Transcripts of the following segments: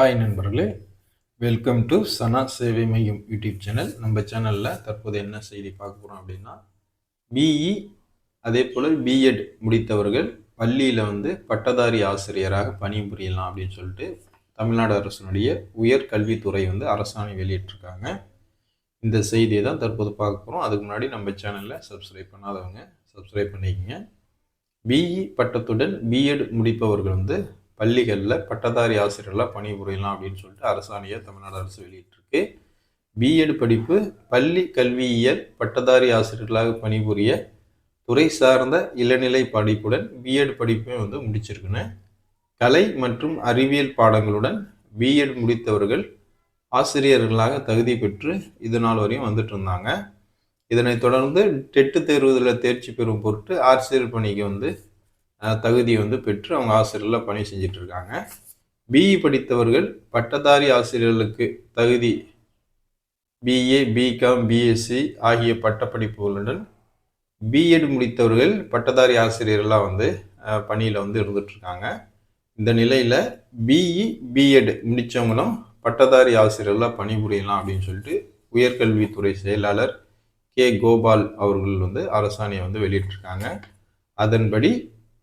Hi நண்பர்களே welcome to சனா சேவை மையம் யூடியூப் சேனல் நம்ம சேனலில் தற்போது என்ன செய்தி பார்க்க போகிறோம் அப்படின்னா பிஇ அதே போல் பிஎட் முடித்தவர்கள் பள்ளியில் வந்து பட்டதாரி ஆசிரியராக பணிபுரியலாம் அப்படின்னு சொல்லிட்டு தமிழ்நாடு அரசினுடைய உயர் கல்வித்துறை வந்து அரசாணை வெளியிட்டிருக்காங்க. இந்த செய்தியை தான் தற்போது பார்க்க போகிறோம் அதுக்கு முன்னாடி நம்ம சேனலில் சப்ஸ்கிரைப் பண்ணாதவங்க சப்ஸ்கிரைப் பண்ணிக்கங்க. பிஇ பட்டத்துடன் பிஎட் முடிப்பவர்கள் வந்து பள்ளிகளில் பட்டதாரி ஆசிரியர்களாக பணிபுரியலாம் அப்படின்னு சொல்லிட்டு அரசாணையை தமிழ்நாடு அரசு வெளியிட்டிருக்கு. பிஎட் படிப்பு பள்ளி கல்வியியல் பட்டதாரி ஆசிரியர்களாக பணிபுரிய துறை சார்ந்த இளநிலை படிப்புடன் பிஎட் படிப்பை வந்து முடிச்சிருக்குன்னு. கலை மற்றும் அறிவியல் பாடங்களுடன் பிஎட் முடித்தவர்கள் ஆசிரியர்களாக தகுதி பெற்று இது நாள் வரையும் வந்துட்டு இருந்தாங்க. இதனைத் தொடர்ந்து டெட்டு தேர்வுகளில் தேர்ச்சி பெறும் பொருட்டு ஆசிரியர் பணிக்கு வந்து தகுதியை வந்து பெற்று அவங்க ஆசிரியரில் பணி செஞ்சுட்டு இருக்காங்க பிஇ படித்தவர்கள் பட்டதாரி ஆசிரியர்களுக்கு தகுதி பிஏ பிகாம் பிஎஸ்சி ஆகிய பட்டப்படிப்புகளுடன் பிஎட் முடித்தவர்கள் பட்டதாரி ஆசிரியர்களாக வந்து பணியில் வந்து இருந்துகிட்ருக்காங்க இந்த நிலையில் பிஇ பிஎட் முடித்தவங்களும் பட்டதாரி ஆசிரியர்களாக பணிபுரியலாம் அப்படின்னு சொல்லிட்டு உயர்கல்வித்துறை செயலாளர் கே. கோபால் அவர்கள் வந்து அரசாணையை வந்து வெளியிட்டிருக்காங்க அதன்படி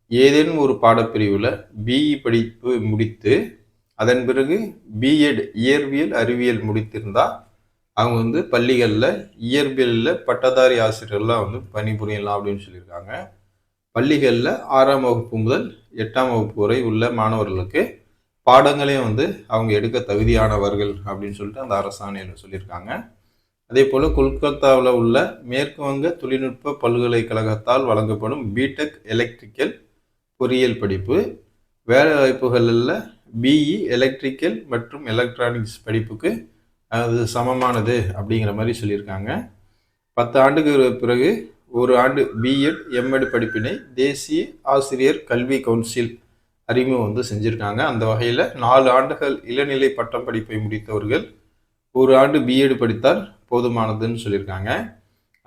ஏதேனும் ஒரு பாடப்பிரிவில் பிஇ படிப்பு முடித்து அதன் பிறகு பிஎட் இயற்பியல் அறிவியல் முடித்திருந்தால் அவங்க வந்து பள்ளிகளில் இயற்பியலில் பட்டதாரி ஆசிரியர்கள்லாம் வந்து பணிபுரியலாம் அப்படின்னு சொல்லியிருக்காங்க. பள்ளிகளில் ஆறாம் வகுப்பு முதல் எட்டாம் வகுப்பு வரை உள்ள மாணவர்களுக்கு பாடங்களையும் வந்து அவங்க எடுக்க தகுதியானவர்கள் அப்படின்னு சொல்லிட்டு அந்த அரசாணையில் சொல்லியிருக்காங்க. அதே போல் கொல்கத்தாவில் உள்ள மேற்கு வங்க தொழில்நுட்ப பல்கலைக்கழகத்தால் வழங்கப்படும் பிடெக் எலக்ட்ரிக்கல் பொறியியல் படிப்பு வேலை வாய்ப்புகளில் பிஇ எலக்ட்ரிக்கல் மற்றும் எலக்ட்ரானிக்ஸ் படிப்புக்கு அது சமமானது அப்படிங்கிற மாதிரி சொல்லியிருக்காங்க. பத்து ஆண்டுக்கு பிறகு ஒரு ஆண்டு பிஎட் எம்எட் படிப்பினை தேசிய ஆசிரியர் கல்வி கவுன்சில் அறிமுகம் வந்து செஞ்சுருக்காங்க. அந்த வகையில் நாலு ஆண்டுகள் இளநிலை பட்டம் படிப்பை முடித்தவர்கள் ஒரு ஆண்டு பிஎட் படித்தால் போதுமானதுன்னு சொல்லியிருக்காங்க.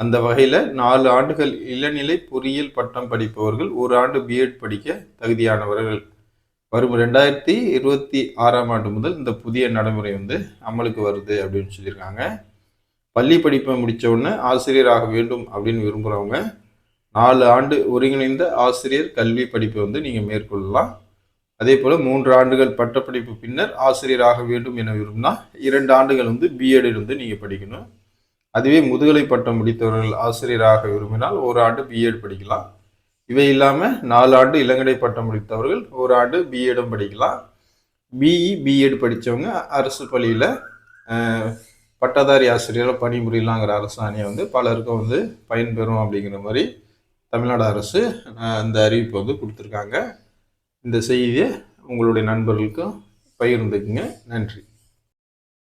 அந்த வகையில் நாலு ஆண்டுகள் இளநிலை பொறியியல் பட்டம் படிப்பவர்கள் ஒரு ஆண்டு பிஎட் படிக்க தகுதியானவர்கள். வரும் ரெண்டாயிரத்தி இருபத்தி ஆறாம் ஆண்டு முதல் இந்த புதிய நடைமுறை வந்து அமலுக்கு வருது அப்படின்னு சொல்லியிருக்காங்க. பள்ளி படிப்பை முடித்த உடனே ஆசிரியராக வேண்டும் அப்படின்னு விரும்புகிறவங்க நாலு ஆண்டு ஒருங்கிணைந்த ஆசிரியர் கல்வி படிப்பை வந்து நீங்கள் மேற்கொள்ளலாம். அதே போல் மூன்று ஆண்டுகள் பட்டப்படிப்பு பின்னர் ஆசிரியராக வேண்டும் என விரும்பினா இரண்டு ஆண்டுகள் வந்து பிஎட் வந்து நீங்கள் படிக்கணும். அதுவே முதுகலை பட்டம் முடித்தவர்கள் ஆசிரியராக விரும்பினால் ஒரு ஆண்டு பிஎட் படிக்கலாம். இவை இல்லாமல் நாலு ஆண்டு இளங்கடை பட்டம் முடித்தவர்கள் ஒரு ஆண்டு பிஎடும் படிக்கலாம். பிஇ பிஎட் படித்தவங்க அரசு பள்ளியில் பட்டதாரி ஆசிரியராக பணிபுரியலாங்கிற அரசாணையை வந்து பலருக்கும் வந்து பயன்பெறும் அப்படிங்கிற மாதிரி தமிழ்நாடு அரசு அந்த அறிவிப்பு வந்து கொடுத்துருக்காங்க. இந்த செய்தியை உங்களுடைய நண்பர்களுக்கும் பகிர்ந்துக்குங்க. நன்றி.